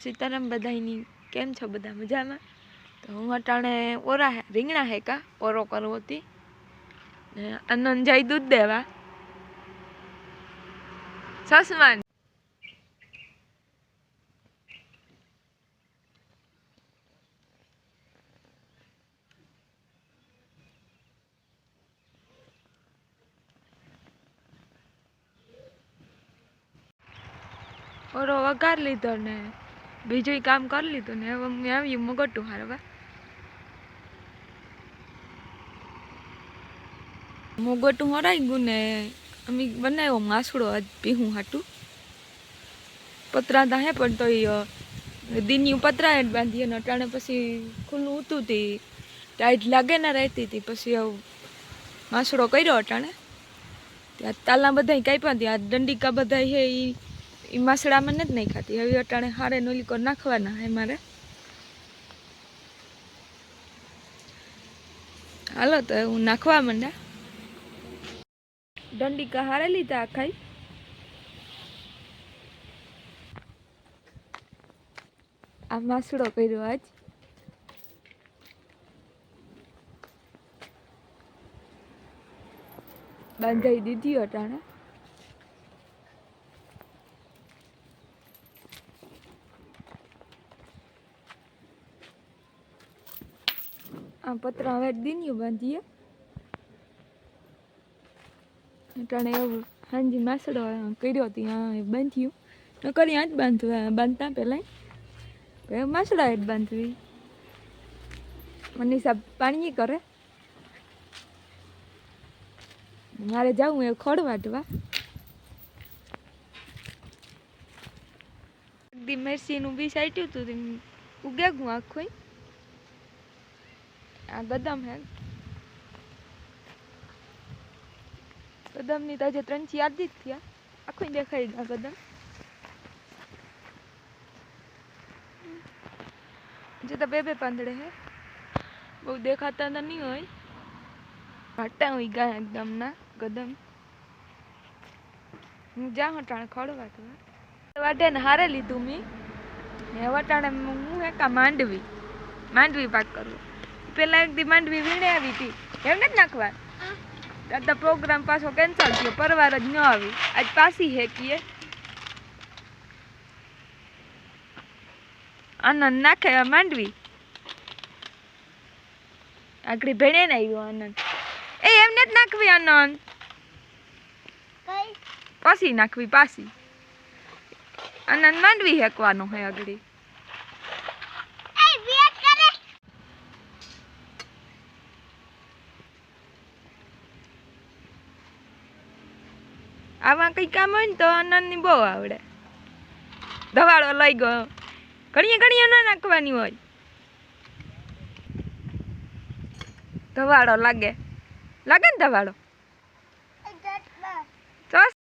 સીતારામ બધાની કેમ છો બધા મજામાં? તો હું અટાણે ઓરા રીંગણા હે કા? ઓરો કરવો હતી. અનન જાય દૂધ દેવા. સસમાન ઓરો વઘાર લીધો ને. બીજું કામ કરી લીધું ને, હવે મેં આવ્યું મગટું હારવા. મોગટું હરાઈ ગયું ને, અમે બનાવ્યો માસડો આજ પીહું હાટું. પતરા હે પણ તો દીની પતરા હેઠ બાંધી અને અટાણે પછી ખુલ્લું ઉતું હતી ટાઈટ લાગે ને રહેતી હતી પછી માસડો કર્યો અટાણે. ત્યાં તાલા બધા કાપ્યા ત્યાં દંડિકા બધા હે એ એ માસડામાં નથી નહીં ખાતી હવે અટાણે હારે નોલી કર નાખવાના હે મારે. હાલો તો હું નાખવા માંડા દંડિકા હારે લીધા આખાઈ આ માસડો કર્યો આજ. બાંધાઈ દીધી અટાણે. આ પત્ર હવે દીન્યું બાંધીએ. ટાણે હાંજી માસડો કર્યો ત્યાં બાંધ્યું ન કરી આ જ બાંધવા, બાંધતા પહેલાં પછી માસડા જ બાંધવી. મનીષા પાણી કરે. મારે જવું એ ખોડ વાટવા. દી મેરસીનું બી સાઈટ્યું હતું ઉગ્યા ગું આખું આ ગદમ હે. ગદમની તો હજી ત્રણ ચાર જ થયા. આખું દેખાઈ ગયા બદામ. જે તો બે બે પાંદડે હે. બહુ દેખાતા તો નહીં હોય. ઘાટા હોય ગયા એકદમ ના ગદમ. હું જા હટાણે ખડવા તો વાટે ને હારે લીધું મેં. ને વટાણે હું હે કા માંડવી. માંડવી પાક કરવો પેલા એક દી માંડવી વીણે આવી હતી. એમ નથી નાખવા. તો પ્રોગ્રામ પાછો કેન્સલ થયો. પરવાર જ ન આવી. આજ પાછી હેકીએ. આનંદ નાખે માંડવી. આગળ ભેણે ને આવ્યો આનંદ. એ એમને જ નાખવી આનંદ. પાછી નાખવી પાછી. આનંદ માંડવી હેકવાનો હે આગળ. આમાં કંઈ કામ હોય ને તો આનંદની બહુ આવડે. ધવાડો લઈ ગયો. ઘણીએ ઘણીએ ન નાખવાની હોય. ધવાડો લાગે. લાગે ને ધવાડો?